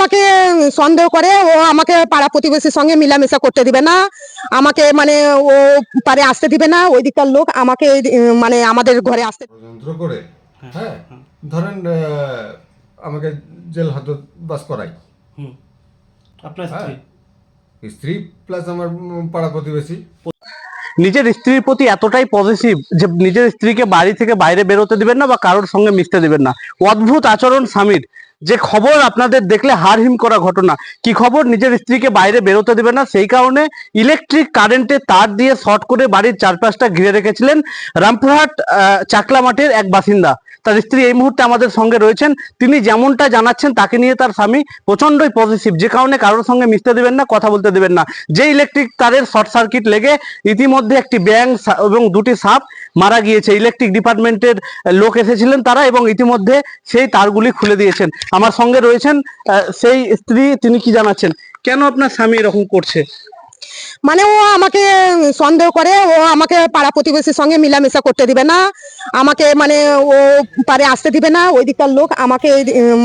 আমাকে সন্দেহ করে ও আমাকে পাড়া প্রতিবেশীর সঙ্গে মিলামেশা করতে দিবে না আমাকে মানে ও পারে আসতে দিবে না ওই দিককার লোক আমাকে মানে আমাদের ঘরে আসতে করে হ্যাঁ? ধরেন আমাকে জেল হাজত বাস করাই আপনার হ্যাঁ? স্ত্রী? স্ত্রী প্লাস আমার পাড়া প্রতিবেশী। নিজের স্ত্রীর প্রতি এতটাই পজিটিভ যে নিজের স্ত্রীকে বাড়ি থেকে বাইরে বেরোতে দিবেন না বা কারোর সঙ্গে মিশতে দিবেন না। অদ্ভুত আচরণ স্বামীর। যে খবর আপনাদের দেখলে হারহিম করা ঘটনা। কি খবর? নিজের স্ত্রীকে বাইরে বেরোতে দেবে না। সেই কারণে ইলেকট্রিক কারেন্টে তার দিয়ে শর্ট করে বাড়ির চারপাশটা ঘিরে রেখেছিলেন রামপুরহাট চাকলা মাঠের এক বাসিন্দা। তার স্ত্রী এই মুহূর্তে আমাদের সঙ্গে রয়েছেন। তিনি যেমনটা জানাচ্ছেন, তাকে নিয়ে তার স্বামী প্রচন্ডই পজিটিভ যে কারণে কারোর সঙ্গে মিশতে দেবেন না, কথা বলতে দেবেন না। যে ইলেকট্রিক তারের শর্ট সার্কিট লেগে ইতিমধ্যে একটি ব্যাং এবং দুটি সাপ মারা গিয়েছে। ইলেকট্রিক ডিপার্টমেন্টের লোক এসেছিলেন তারা এবং ইতিমধ্যে সেই তারগুলি খুলে দিয়েছেন। আমার সঙ্গে রয়েছেন সেই স্ত্রী তিনি কি জানাচ্ছেন? কেন আপনার স্বামী এরকম করছে? মানে ও আমাকে সন্দেহ করে ও আমাকে পাড়া প্রতিবেশীর সঙ্গে মিলামেশা করতে দিবে না আমাকে মানে ও পারে আসতে দিবে না ওই দিককার লোক আমাকে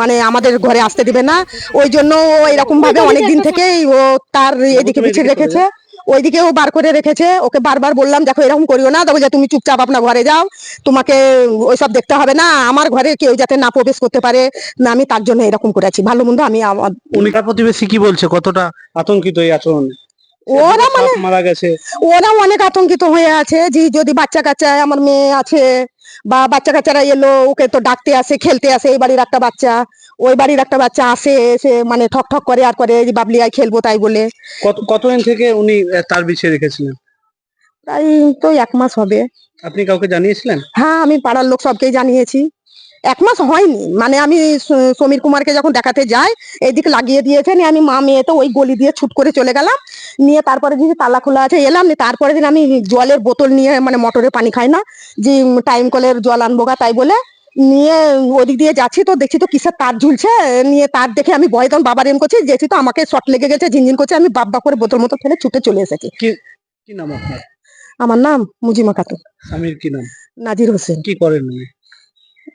মানে আমাদের ঘরে আসতে দিবে না ওই জন্য ও এরকম ভাবে অনেকদিন থেকেই ও তার এদিকে পিছিয়ে রেখেছে। ওইদিকে ও বার করে রেখেছে ওকে বারবার বললাম দেখো এরকম করিও না দেখো যে তুমি চুপচাপ আপনার ঘরে যাও তোমাকে ওইসব দেখতে হবে না আমার ঘরে কেউ যাতে না প্রবেশ করতে পারে না আমি তার জন্য এরকম করেছি ভালো মন্দ আমি আমার প্রতিবেশী কি বলছে? কতটা আতঙ্কিত এই আচরণে? ওরা মানে মারা গেছে। ওরা অনেক আতঙ্কিত হয়ে আছে যে যদি বাচ্চা কাচ্চা আমার মেয়ে আছে বা বাচ্চা কাচ্চারা এলো ওকে তো ডাকতে আসে খেলতে আসে এই বাড়ির একটা বাচ্চা ওই বাড়ির একটা বাচ্চা আসে এসে মানে ঠক ঠক করে আর করে যে বাবলি আয় খেলব তাই বলে। কত কতদিন থেকে উনি তার বিছিয়ে রেখেছিলেন? প্রায় তো এক মাস হবে। আপনি কাউকে জানিয়েছিলেন? হ্যাঁ আমি পাড়ার লোক সবকেই জানিয়েছি। এক মাস হয়নি। মানে আমি সমীর কুমারকে যখন দেখাতে যাই এইদিকে লাগিয়ে দিয়েছেন আমি মা মেয়ে তো ওই গলি দিয়ে ছুট করে চলে গেলাম। নিয়ে তারপরে দিন তালা খোলা আছে এলাম। তারপরে দিন আমি জলের বোতল নিয়ে মানে মোটরে পানি খাই না যে টাইম কলের জল আনব গা তাই বলে নিয়ে ওদিক দিয়ে যাচ্ছি তো দেখছি তো কিসের তার ঝুলছে। নিয়ে তার দেখে আমি ভয় তখন বাবার এম করছি যেছি তো আমাকে শর্ট লেগে গেছে ঝিনঝিন করছে আমি বাব্বা করে বোতল মতো ফেলে ছুটে চলে এসেছি। কি নাম আপনার? আমার নাম মুজিমা খাতুন। স্বামীর কি নাম? নাজির হোসেন। কি করেন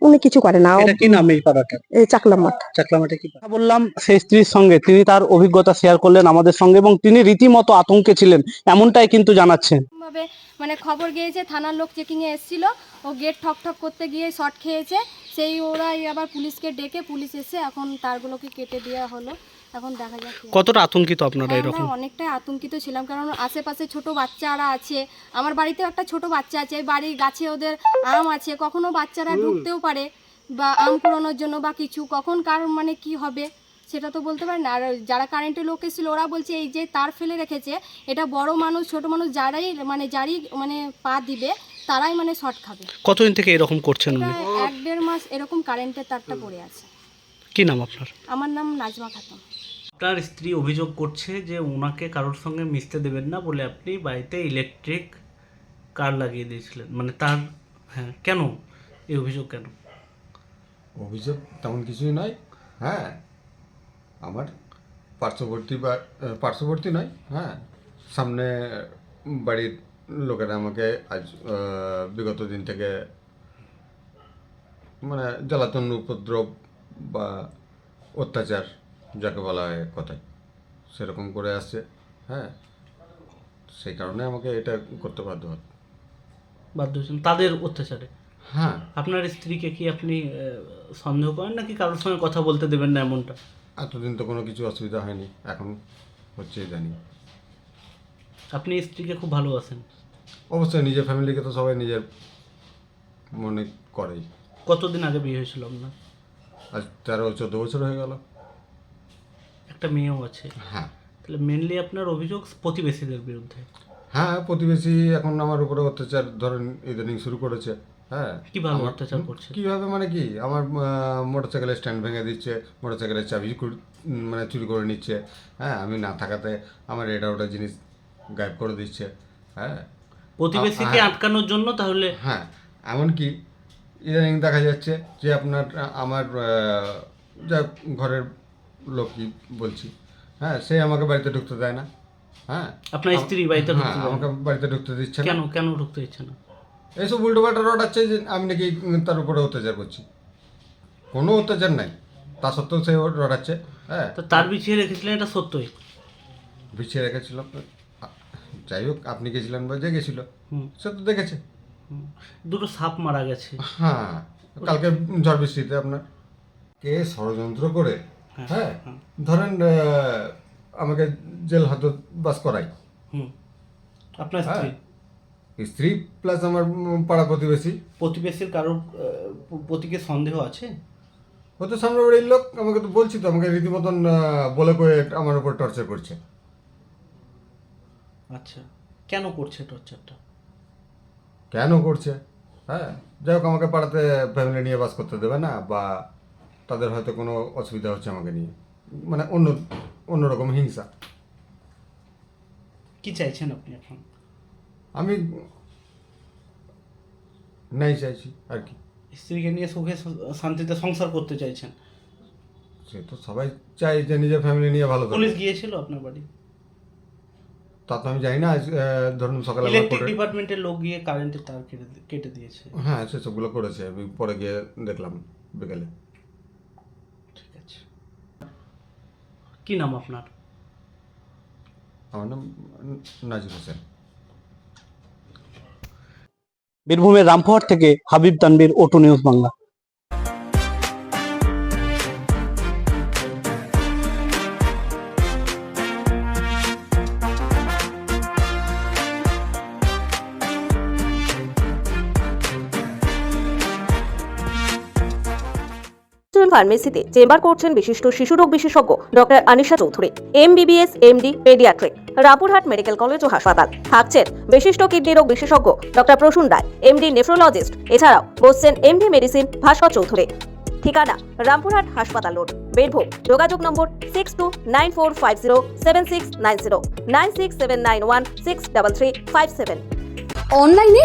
উনি কিছু করে না। এটা কি নাম এই পাড়াটা? এই চাকলা মাঠ। চাকলামাটে কি কথা বললাম সেই স্ত্রীর সঙ্গে। তিনি তার অভিজ্ঞতা শেয়ার করলেন আমাদের সঙ্গে এবং তিনি রীতিমতো আতঙ্কে ছিলেন এমনটাই কিন্তু জানাচ্ছেন ভাবে মানে খবর গিয়েছে থানার লোক চেকিং এ এসেছিল ও গেট ঠক ঠক করতে গিয়ে শর্ট খেয়েছে। সেই ওরাই আবার পুলিশকে ডেকে পুলিশ এসে এখন তারগুলোকে কেটে দেওয়া হলো। এখন দেখা যাক কতটা আতঙ্কিত আপনারা হ্যাঁ, এরকম? অনেকটাই আতঙ্কিত ছিলাম কারণ আশেপাশে ছোট বাচ্চারা আছে আমার বাড়িতেও একটা ছোট বাচ্চা আছে এই বাড়ির গাছে ওদের আম আছে কখনো বাচ্চারা ঢুকতেও পারে বা আম কুড়ানোর জন্য বা কিছু কখন কার মানে কি হবে সেটা তো বলতে পারি না। আর যারা কারেন্টের লোক এসেছিল ওরা বলছে এই যে তার ফেলে রেখেছে এটা বড় মানুষ ছোট মানুষ যারাই মানে যারই মানে পা দিবে তারাই মানে শর্ট খাবে। কতদিন থেকে এরকম করছেন উনি? এক দেড় মাস এরকম কারেন্টের তারটা পড়ে আছে। কি নাম আপনার? আমার নাম নাজমা খাতুন। আপনার স্ত্রী অভিযোগ করছে যে ওনাকে কারোর সঙ্গে মিশতে দেবেন না বলে আপনি বাড়িতে ইলেকট্রিক কার লাগিয়ে দিয়েছিলেন। মানে তার হ্যাঁ কেন এই অভিযোগ কেন? অভিযোগ তেমন কিছুই নয়। হ্যাঁ আমার পার্শ্ববর্তী বা, পার্শ্ববর্তী নয় হ্যাঁ সামনে বাড়ির লোকেরা আমাকে আজ বিগত দিন থেকে মানে জ্বালাতন উপদ্রব বা অত্যাচার যাকে বলা হয় কথায় সেরকম করে আসছে হ্যাঁ? সেই কারণে আমাকে এটা করতে বাধ্য হতে বাধ্য হচ্ছেন তাদের অত্যাচারে? হ্যাঁ। আপনার স্ত্রীকে কি আপনি সন্দেহ করেন নাকি কারোর সঙ্গে কথা বলতে দেবেন না এমনটা? এতদিন তো কোনো কিছু অসুবিধা হয়নি এখন হচ্ছে জানি আপনি স্ত্রীকে খুব ভালোবাসেন? অবশ্যই নিজের ফ্যামিলিকে তো সবাই নিজের মনে করেই। কতদিন আগে বিয়ে হয়েছিল আপনার? আজ তেরো চোদ্দ বছর হয়ে গেল। একটা মেয়েও আছে। হ্যাঁ। তাহলে মেনলি আপনার অভিযোগ প্রতিবেশীদের বিরুদ্ধে। হ্যাঁ প্রতিবেশী এখন আমার উপরে অত্যাচার ধরেন ইদানিং শুরু করেছে। হ্যাঁ কীভাবে অত্যাচার করছে? কীভাবে মানে কি? আমার মোটর সাইকেলের স্ট্যান্ড ভেঙে দিচ্ছে মোটর সাইকেলের চাবি মানে চুরি করে নিচ্ছে। হ্যাঁ আমি না থাকাতে আমার এটা ওটা জিনিস গায়েব করে দিচ্ছে। হ্যাঁ। প্রতিবেশীকে হ্যাঁ। আটকানোর জন্য তাহলে হ্যাঁ এমনকি ইদানিং দেখা যাচ্ছে যে আপনার আমার যা ঘরের লোকই বলছি। হ্যাঁ সে আমাকে বাড়িতে ঢুকতে দেয় না। হ্যাঁ। আপনার স্ত্রী বাড়িতে হ্যাঁ ঢুকতে দেয় না? আমাকে বাড়িতে ঢুকতে দিচ্ছে না। কেন কেন ঢুকতে দিচ্ছে না? এইসব উল্টোপাল্টা রটাচ্ছে যে আমি নাকি তার উপরে অত্যাচার করছি। কোনো অত্যাচার নাই। তা সত্ত্বেও সে রটাচ্ছে হ্যাঁ। তো তার বিছিয়ে রেখেছিলেন এটা সত্যই? বিছিয়ে রেখেছিল আ- যাই হোক আপনি গেছিলেন বা যে গেছিল। হুম। সে তো দেখেছে। দুটো সাপ মারা গেছে। হ্যাঁ কালকে ঝড় বৃষ্টিতে আপনার কে ষড়যন্ত্র করে হ্যাঁ ধরেন আমাকে জেল হাজত বাস করাই। হুম। আপনার স্ত্রী? হ্যাঁ। স্ত্রী প্লাস আমার পাড়া প্রতিবেশী। প্রতিবেশীর কারোর প্রতিকে সন্দেহ আছে? ও তো সামনে বাড়ির লোক আমাকে তো বলছি তো আমাকে রীতিমতন বলে কয়ে আমার উপর টর্চার করছে। আচ্ছা। কেন করছে টর্চারটা কেন করছে? হ্যাঁ যাই হোক আমাকে পাড়াতে ফ্যামিলি নিয়ে বাস করতে দেবে না বা তাদের হয়তো কোনো অসুবিধা হচ্ছে আমাকে নিয়ে। মানে অন্য অন্যরকম হিংসা। কি চাইছেন আপনি এখন? আমি নাই চাইছি আর কি। স্ত্রীকে নিয়ে সুখে শান্তিতে সংসার করতে চাইছেন? সে তো সবাই চাই যে নিজের ফ্যামিলি নিয়ে ভালো পুলিশ গিয়েছিল আপনার বাড়ি? তা তো আমি জানি না আজ, ধরুন সকালে ইলেকট্রিক ডিপার্টমেন্টের লোক গিয়ে কারেন্টের তার কেটে কেটে দিয়েছে। হ্যাঁ সেসবগুলো করেছে। আমি পরে গিয়ে দেখলাম বিকেলে ঠিক আছে কি নাম আপনার? আমার নাম নাজির হোসেন। বীরভূমের রামপুরহাট থেকে হাবিব তানবীর ওটু নিউজ বাংলা। ন্যাশনাল ফার্মেসিতে চেম্বার করছেন বিশিষ্ট শিশুরোগ বিশেষজ্ঞ doctor Anisha Chowdhury, MBBS, MD, paediatric Rampurhat medical college ও হাসপাতাল। থাকছেন বিশিষ্ট কিডনি রোগ বিশেষজ্ঞ doctor Prasun Roy, MD nephrologist, এছাড়াও বসছেন এমডি মেডিসিন ভাস্কর চৌধুরী। ঠিকানা রামপুরহাট হাসপাতাল রোড, বীরভূম। যোগাযোগ নম্বর six two nine four five zero seven six nine zero nine six seven nine one six double three five seven অনলাইনে